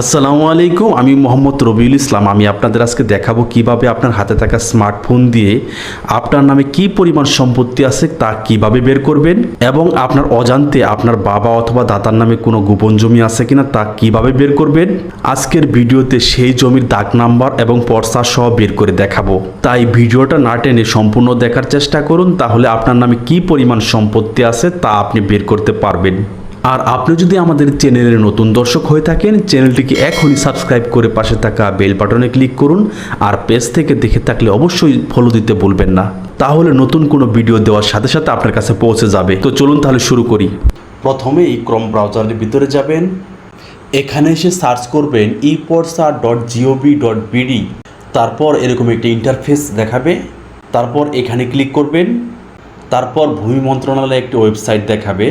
আসসালামু আলাইকুম, আমি মোহাম্মদ রবিউল ইসলাম। আমি আপনাদের আজকে দেখাবো কীভাবে আপনার হাতে থাকা স্মার্টফোন দিয়ে আপনার নামে কি পরিমাণ সম্পত্তি আছে তা কীভাবে বের করবেন এবং আপনার অজান্তে আপনার বাবা অথবা দাতার নামে কোনো গোপন জমি আছে কিনা তা কীভাবে বের করবেন? আজকের ভিডিওতে সেই জমির দাগ নাম্বার এবং পর্সা সহ বের করে দেখাবো। তাই ভিডিওটা না টেনে সম্পূর্ণ দেখার চেষ্টা করুন, তাহলে আপনার নামে কি পরিমাণ সম্পত্তি আছে তা আপনি বের করতে পারবেন। আর আপনি যদি আমাদের চ্যানেলের নতুন দর্শক হয়ে থাকেন, চ্যানেলটিকে এখনই সাবস্ক্রাইব করে পাশে থাকা বেল বাটনে ক্লিক করুন আর পেজ থেকে দেখে থাকলে অবশ্যই ফলো দিতে ভুলবেন না। তাহলে নতুন কোনো ভিডিও দেওয়ার সাথে সাথে আপনার কাছে পৌঁছে যাবে। তো চলুন তাহলে শুরু করি। প্রথমে এই ক্রম ব্রাউজারের ভিতরে যাবেন। এখানে এসে সার্চ করবেন e Porcha dot GOV dot BD তারপর এরকম একটি ইন্টারফেস দেখাবে। তারপর এখানে ক্লিক করবেন। তারপর ভূমি মন্ত্রণালয় একটি ওয়েবসাইট দেখাবে।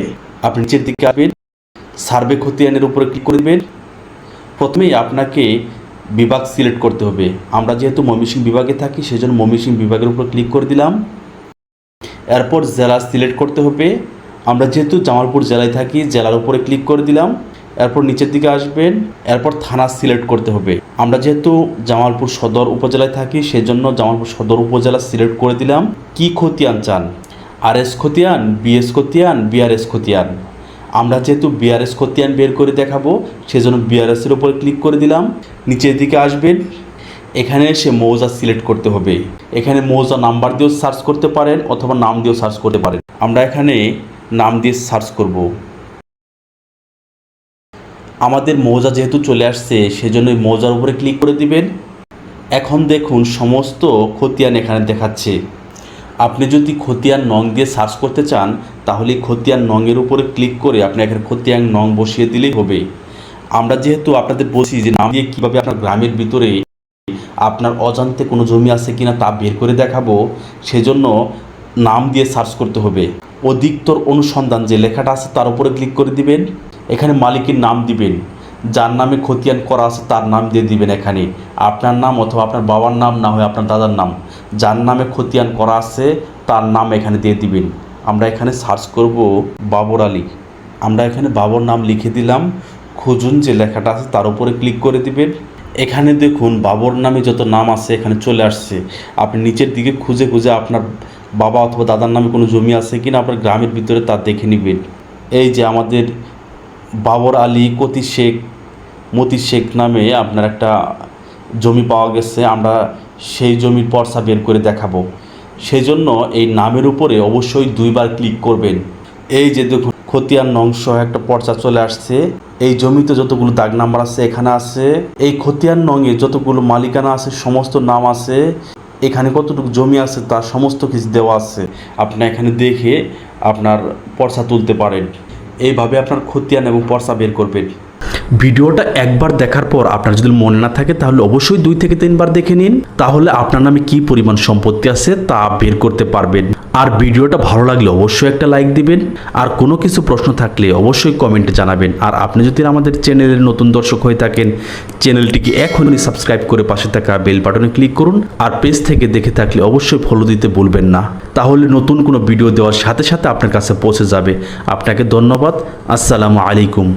আপনি নিচের দিকে আসবেন, সার্ভে খতিয়ানের উপরে ক্লিক করে দেবেন। প্রথমেই আপনাকে বিভাগ সিলেক্ট করতে হবে। আমরা যেহেতু ময়মনসিংহ বিভাগে থাকি, সেজন্য ময়মনসিংহ বিভাগের উপর ক্লিক করে দিলাম। এরপর জেলা সিলেক্ট করতে হবে। আমরা যেহেতু জামালপুর জেলায় থাকি, জেলার উপরে ক্লিক করে দিলাম। এরপর নিচের দিকে আসবেন। এরপর থানা সিলেক্ট করতে হবে। আমরা যেহেতু জামালপুর সদর উপজেলায় থাকি, সেজন্য জামালপুর সদর উপজেলা সিলেক্ট করে দিলাম। কি খতিয়ান চান? আর এস খতিয়ান, বিএস খতিয়ান, বিআরএস খতিয়ান। আমরা যেহেতু বিআরএস খতিয়ান বের করে দেখাবো, সেজন্য বিআরএসের উপরে ক্লিক করে দিলাম। নিচের দিকে আসবেন। এখানে এসে মৌজা সিলেক্ট করতে হবে। এখানে মৌজা নাম্বার দিয়েও সার্চ করতে পারেন অথবা নাম দিয়েও সার্চ করতে পারেন। আমরা এখানে নাম দিয়ে সার্চ করব। আমাদের মৌজা যেহেতু চলে আসছে, সেজন্য মৌজার উপরে ক্লিক করে দিবেন। এখন দেখুন সমস্ত খতিয়ান এখানে দেখাচ্ছে। আপনি যদি খতিয়ান নং দিয়ে সার্চ করতে চান, তাহলে খতিয়ান নংয়ের উপরে ক্লিক করে আপনি এখানে খতিয়ান নং বসিয়ে দিলেই হবে। আমরা যেহেতু আপনাদের বলছি যে নাম দিয়ে কীভাবে আপনার গ্রামের ভিতরে আপনার অজান্তে কোনো জমি আছে কিনা তা বের করে দেখাবো, সেজন্য নাম দিয়ে সার্চ করতে হবে। অধিকতর অনুসন্ধান যে লেখাটা আছে তার উপরে ক্লিক করে দিবেন। এখানে মালিকের নাম দিবেন। যার নামে খতিয়ান করা আছে, তার নাম দিয়ে দিবেন এখানে। আপনার নাম অথবা আপনার বাবার নাম না হয় আপনার দাদার নাম। যার নামে খতিয়ান করা আছে, তার নাম এখানে দিয়ে দিবেন। আমরা এখানে সার্চ করব বাবর আলী। আমরা এখানে বাবর নাম লিখে দিলাম। খুঁজুন যে লেখাটা আছে, তার উপরে ক্লিক করে দিবেন। এখানে দেখুন বাবর নামে যত নাম আছে, এখানে চলে আসছে। আপনি নিচের দিকে খুঁজে খুঁজে আপনার বাবা অথবা দাদার নামে কোনো জমি আছে কিনা, আপনার গ্রামের ভিতরে তা দেখে নেবেন। এই যে আমাদের বাবর আলী কতি শেখ মতি শেখ নামে আপনার একটা জমি পাওয়া গেছে, আমরা সেই জমির পর্সা বের করে দেখাবো। সেই জন্য এই নামের উপরে অবশ্যই দুইবার ক্লিক করবেন। এই যে দেখুন, খতিয়ান নংশ একটা পর্চা চলে আসছে। এই জমিতে যতগুলো দাগ নাম্বার আছে, এখানে আছে। এই খতিয়ান নংয়ে যতগুলো মালিকানা আছে, সমস্ত নাম আছে। এখানে কতটুকু জমি আছে, তার সমস্ত কিছু দেওয়া আছে। আপনি এখানে দেখে আপনার পর্চা তুলতে পারেন। এইভাবে আপনার খতিয়ান এবং পর্চা বের করবেন। ভিডিওটা একবার দেখার পর আপনার যদি মনে না থাকে, তাহলে অবশ্যই দুই থেকে তিনবার দেখে নিন। তাহলে আপনার নামে কি পরিমাণ সম্পত্তি আছে তা বের করতে পারবেন। আর ভিডিওটা ভালো লাগলে অবশ্যই একটা লাইক দিবেন। আর কোনো কিছু প্রশ্ন থাকলে অবশ্যই কমেন্টে জানাবেন। আর আপনি যদি আমাদের চ্যানেলের নতুন দর্শক হয়ে থাকেন, চ্যানেলটিকে এখনই সাবস্ক্রাইব করে পাশে থাকা বেল বাটনে ক্লিক করুন। আর পেজ থেকে দেখে থাকলে অবশ্যই ফলো দিতে ভুলবেন না। তাহলে নতুন কোনো ভিডিও দেওয়ার সাথে সাথে আপনার কাছে পৌঁছে যাবে। আপনাকে ধন্যবাদ। আসসালামু আলাইকুম।